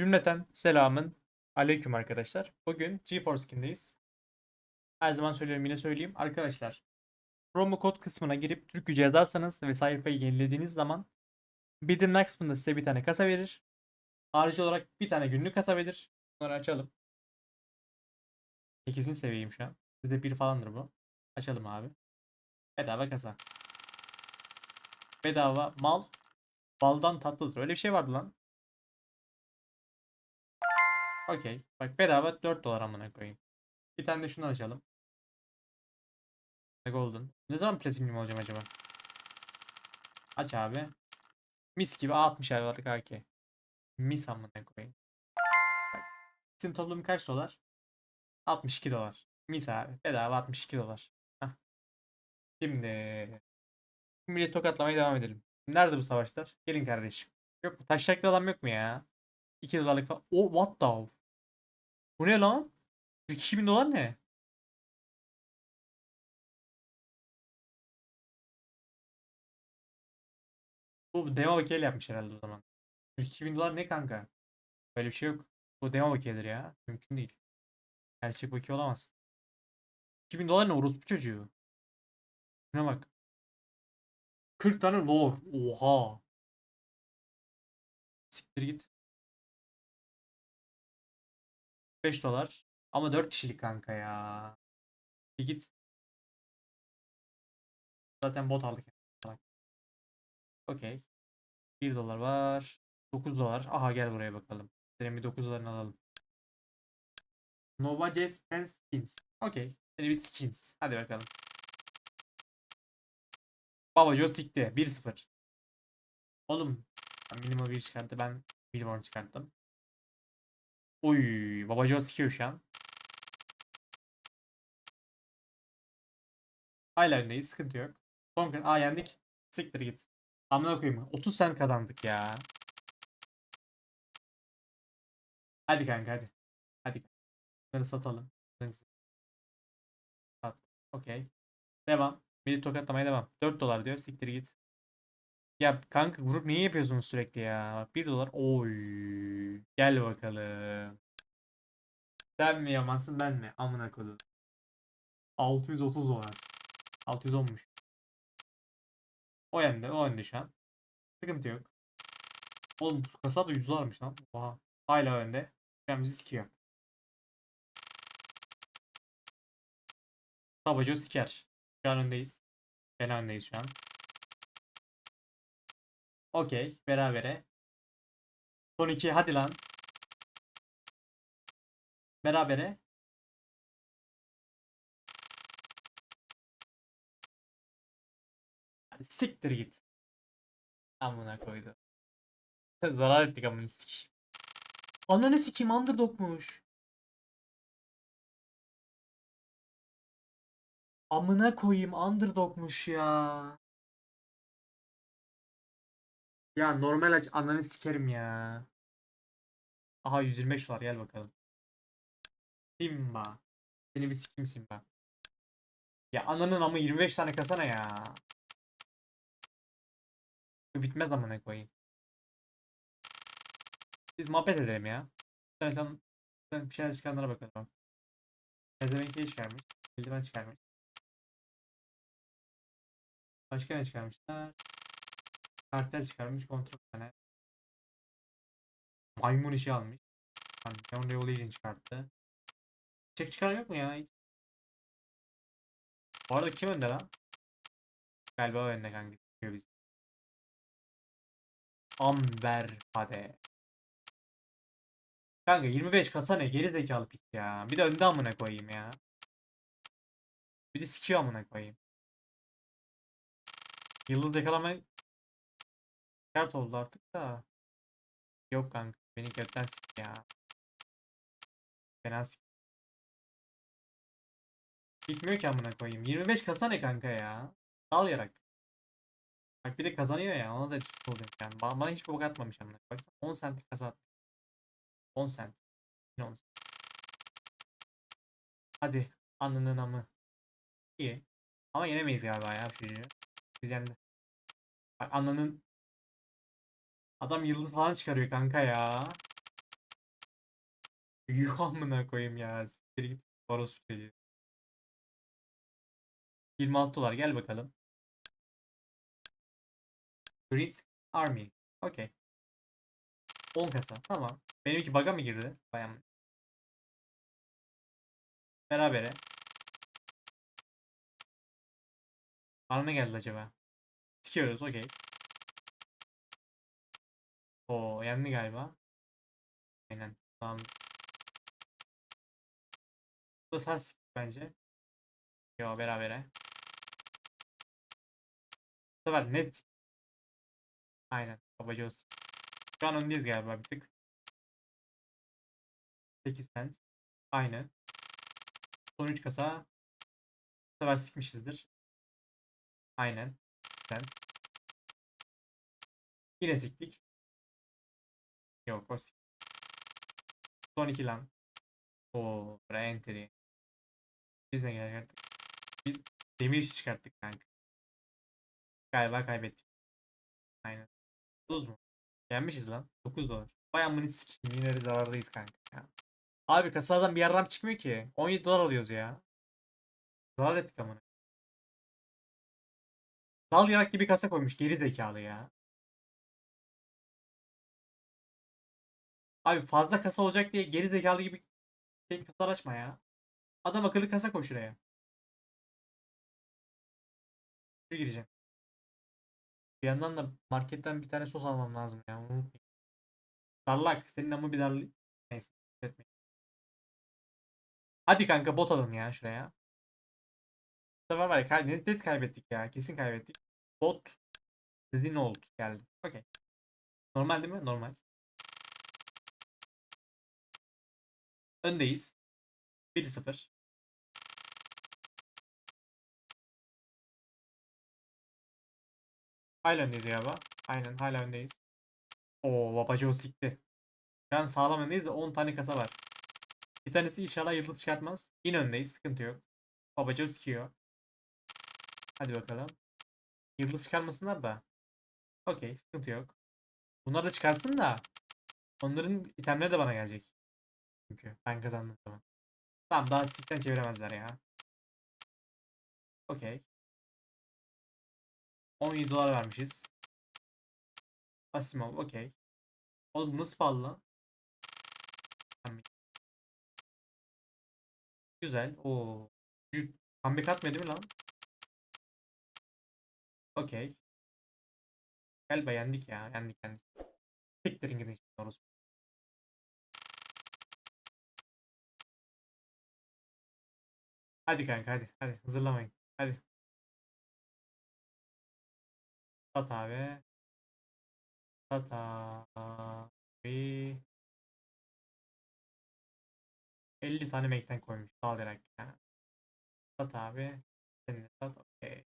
Cümleten selamın aleyküm arkadaşlar. Bugün GeForce Skin'deyiz. Her zaman söylüyorum yine söyleyeyim. Arkadaşlar promo kod kısmına girip Türk gücü yazarsanız ve sayfayı yenilediğiniz zaman Bidin Max kısmında size bir tane kasa verir. Harici olarak bir tane günlük kasa verir. Bunları açalım. 8. seviyeyim şu an. Sizde bir falandır bu. Açalım abi. Bedava kasa. Bedava mal. Baldan tatlıdır. Öyle bir şey vardı lan. Okey. Bak bedava 4 dolar amına koyayım. Bir tane de şunu açalım. Golden. Ne zaman platinum olacağım acaba? Aç abi. Mis gibi 60 aylık AK. Mis amına koyayım. Bak. Bizim toplam kaç dolar? 62 dolar. Mis abi. Bedava 62 dolar. Hah. Şimdi Millet tokatlamaya devam edelim. Nerede bu savaşlar? Gelin kardeşim. Yok mu? Taşacaklı adam yok mu ya? 2 dolarlık falan. Oh what the? Bu ne lan? 42 bin dolar ne? Bu demo vakiyle yapmış herhalde o zaman. 42 bin dolar ne kanka? Böyle bir şey yok. Bu demo vakiyedir ya. Mümkün değil. Gerçek vakiye olamaz. 2000 dolar ne orospu çocuğu? Şuna bak. 40 tane lore. Oha. Siktir git. 5 dolar. Ama 4 kişilik kanka ya. Bir git. Zaten bot aldık. Okey. 1 dolar var. 9 dolar. Aha gel buraya bakalım. Bir 9 dolarını alalım. Nova Jazz and Skins. Okey. Seni bir skins. Hadi bakalım. Babajo sikti. 1-0. Oğlum. Minimum 1 çıkarttı. Ben minimum çıkarttım. Oy. Babajo sikiyor şu an. Hala öndeyiz. Sıkıntı yok. Son kez. Aa yendik. Siktir git. Amına koyayım. 30 sen kazandık ya. Hadi kanka hadi. Hadi. Bunları satalım. Sat. Okey. Devam. Beni tokatlamaya devam. 4 dolar diyor. Siktir git. Ya kanka grup niye yapıyorsunuz sürekli ya? Bak 1 dolar. Oy. Gel bakalım. Sen mi yamansın ben mi? Amına koydum. 630 dolar. 610'muş. O yönde, o yönde şu an. Sıkıntı yok. Oğlum kasap da 100 dolarmış lan. Oha. Hala önde. An bizi sikiyor. Tabaco siker. Şu an öndeyiz. Fena öndeyiz şu an. Okey. Berabere. Son iki. Hadi lan. Berabere. Siktir git. Amına koydu. Zarar ettik amına sikeyim. Ananı sikeyim underdogmuş. Amına koyayım underdogmuş ya. Ya normal aç ananı sikerim ya. Aha 125 var gel bakalım. Simba. Seni bir sikeyim Simba. Ya ananın ama 25 tane kasana ya. Bu bitmez amına koyayım. Biz muhabbet edelim ya. Sen sen sen bir şeyler çıkanlara bakalım. Pezevenk ne çıkarmış? Eldiven çıkarmış. Başka ne çıkarmışlar? Kartel çıkarmış kontrol panel. Maymun işi almış. Hani Neon Revolution çıkarttı. Çek çıkaran yok mu ya? Bu arada kim önde lan? Galiba önde kanka. Biz. Amber Pade. Kanka 25 kasa ne? Geri zekalı piç ya. Bir de önde amına koyayım ya. Bir de sikiyor amına koyayım. Yıldız yakalama Kart oldu artık da. Yok kanka. Beni götten sik ya. Fena sik. Gitmiyor ki amına koyayım. 25 kasa kanka ya? Al yarak. Bak bir de kazanıyor ya. Ona da çift oluyor yani. Bana, bana hiç bok atmamış amına. Baksana 10 sent kasa atmış. 10 sent. Yine 10 sent. Hadi. Anının amı. İyi. Ama yenemeyiz galiba ya. Çocuğu. Biz yendi. Bak ananın Adam yıldız falan çıkarıyor kanka ya. Yuh amına koyayım ya. Siktir git. Orospu çocuğu. 26 dolar gel bakalım. Green Army. Okey. 10 kasa. Tamam. Benimki bug'a mı girdi? Bayan. Berabere. Bana ne geldi acaba? Sikiyoruz. Okey. Oo yendi galiba. Aynen. Tamam. Bu da sen sik bence. Yo berabere. Bu sefer net. Aynen. Babacı olsun. Şu an öndeyiz galiba bir tık. 8 cent. Aynen. Son 3 kasa. Bu sefer sikmişizdir. Aynen. Cent. Yine siktik. Yok o sik. Son 2 lan. Oo, buraya entry. Biz ne geldik? Biz demir çıkarttık kanka. Galiba kaybettik. Aynen. 9 mu? Yenmişiz lan. 9 dolar. Vay amını sikeyim. Yine de zarardayız kanka ya. Abi kasalardan bir yarram çıkmıyor ki. 17 dolar alıyoruz ya. Zarar ettik amına. Dal yarak gibi kasa koymuş. Geri zekalı ya. Abi fazla kasa olacak diye geri zekalı gibi şey kasalar açma ya. Adam akıllı kasa koy şuraya. Şuraya gireceğim. Bir yandan da marketten bir tane sos almam lazım ya. Unutmayayım. Darlak. Senin ama bir darlı. Neyse. Etmeyin. Hadi kanka bot alın ya şuraya. Bu sefer var ya kay- net kaybettik ya. Kesin kaybettik. Bot. Sizin oldu geldi. Okey. Normal değil mi? Normal. Öndeyiz. 1-0. Hala öndeyiz galiba. Aynen hala öndeyiz. Oo babacı sikti. An sağlam öndeyiz de 10 tane kasa var. Bir tanesi inşallah yıldız çıkartmaz. Yine öndeyiz. Sıkıntı yok. Babacı sikiyor. Hadi bakalım. Yıldız çıkarmasınlar da. Okey sıkıntı yok. Bunlar da çıkarsın da. Onların itemleri de bana gelecek. Çünkü ben kazandım zaman. Tamam daha sistem çeviremezler ya. Okey. 17 dolar vermişiz. Asimov okey. Oğlum bu nasıl pahalı lan? Güzel. Oo. Comeback değil mi lan? Okey. Galiba yendik ya. Yendik yendik. Siktirin gidin şimdi orası. Hadi kanka hadi. Hadi hazırlamayın. Hadi. Sat abi. Sat abi. 50 tane mekten koymuş. Sağ olarak ya. Sat abi. Senin de sat. Okey.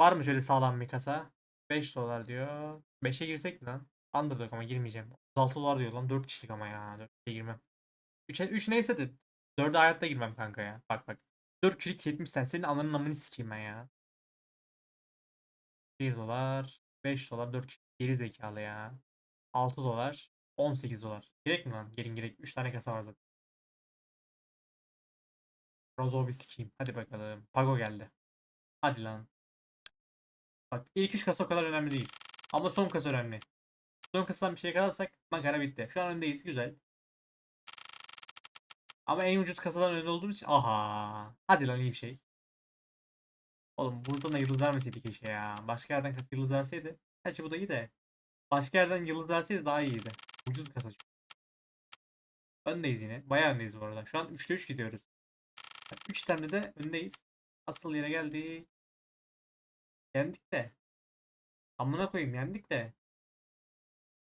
Var mı şöyle sağlam bir kasa? 5 dolar diyor. 5'e girsek mi lan? Underdog ama girmeyeceğim. 36 dolar diyor lan. 4 kişilik ama ya. 4'e girmem. 3, 3 neyse de 4'e hayatta girmem kanka ya. Bak bak. 4 kişilik 70 sen. Senin ananın amını sikeyim ben ya. 1 dolar. 5 dolar. 4 kişilik. Geri zekalı ya. 6 dolar. 18 dolar. Gerek mi lan? Gelin gerek. 3 tane kasa var zaten. Rozo bir sikeyim. Hadi bakalım. Pago geldi. Hadi lan. Bak ilk 3 kasa o kadar önemli değil. Ama son kasa önemli. Son kasadan bir şey kazanırsak makara bitti. Şu an öndeyiz. Güzel. Ama en ucuz kasadan önde olduğumuz için aha. Hadi lan iyi bir şey. Oğlum buradan da yıldız vermeseydi keşke ya. Başka yerden kasa yıldız verseydi. Gerçi bu da iyi de. Başka yerden yıldız verseydi daha iyiydi. Ucuz kasa çünkü. Öndeyiz yine. Bayağı öndeyiz bu arada. Şu an 3'te 3 gidiyoruz. 3 tane de öndeyiz. Asıl yere geldik. Yendik de. Amına koyayım yendik de.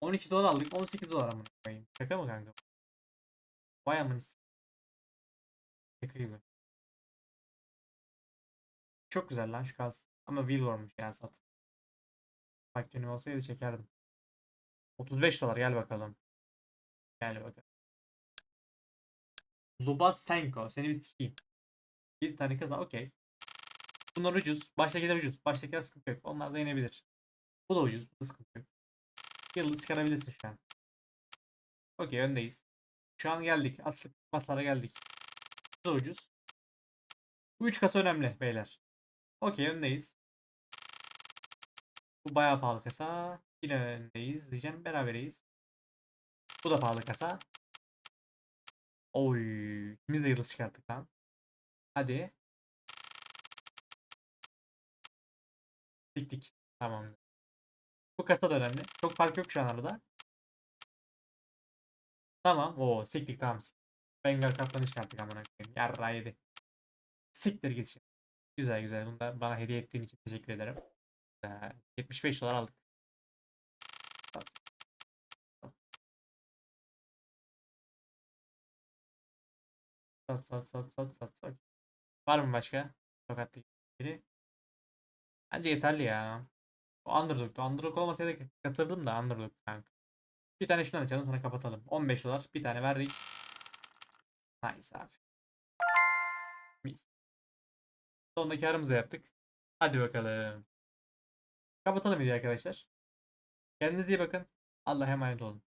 12 dolar aldık 18 dolar amına koyayım. Şaka mı kanka? Vay amına gibi. Çok güzel lan şu kalsın. Ama wheel varmış yani sat. Bak olsaydı çekerdim. 35 dolar gel bakalım. Gel bakalım. Lubasenko. Seni bir sikeyim. Bir tane kazan. Okey. Bunlar ucuz. Baştakiler ucuz. Baştakiler sıkıntı yok. Onlar da yenebilir. Bu da ucuz. Bu da sıkıntı yok. Yıldız çıkarabilirsin şu an. Okey öndeyiz. Şu an geldik. Asıl maslara geldik. Da ucuz. Bu 3 kasa önemli beyler. Okey öndeyiz. Bu bayağı pahalı kasa. Yine öndeyiz diyeceğim. Berabereyiz. Bu da pahalı kasa. Oy. İkimiz de yıldız çıkarttık lan. Hadi. Siktik. Tamam. Bu kasa da önemli. Çok fark yok şu an arada. Tamam. Oo siktik tamam. siktik. Bengal kaplanı çıkarttık amına koyayım. Yarra yedi. Siktir git şimdi. Güzel güzel. Bunu da bana hediye ettiğin için teşekkür ederim. Güzel. 75 dolar aldık. Sat. Sat sat sat sat sat. Var mı başka? Tokatlı biri. Bence yeterli ya. O underdog'tu. Underdog olmasaydı katırdım da underdog kanka. Bir tane şundan açalım sonra kapatalım. 15 dolar. Bir tane verdik. Nice abi. Mis. Sondaki karımızı yaptık. Hadi bakalım. Kapatalım videoyu arkadaşlar. Kendinize iyi bakın. Allah'a emanet olun.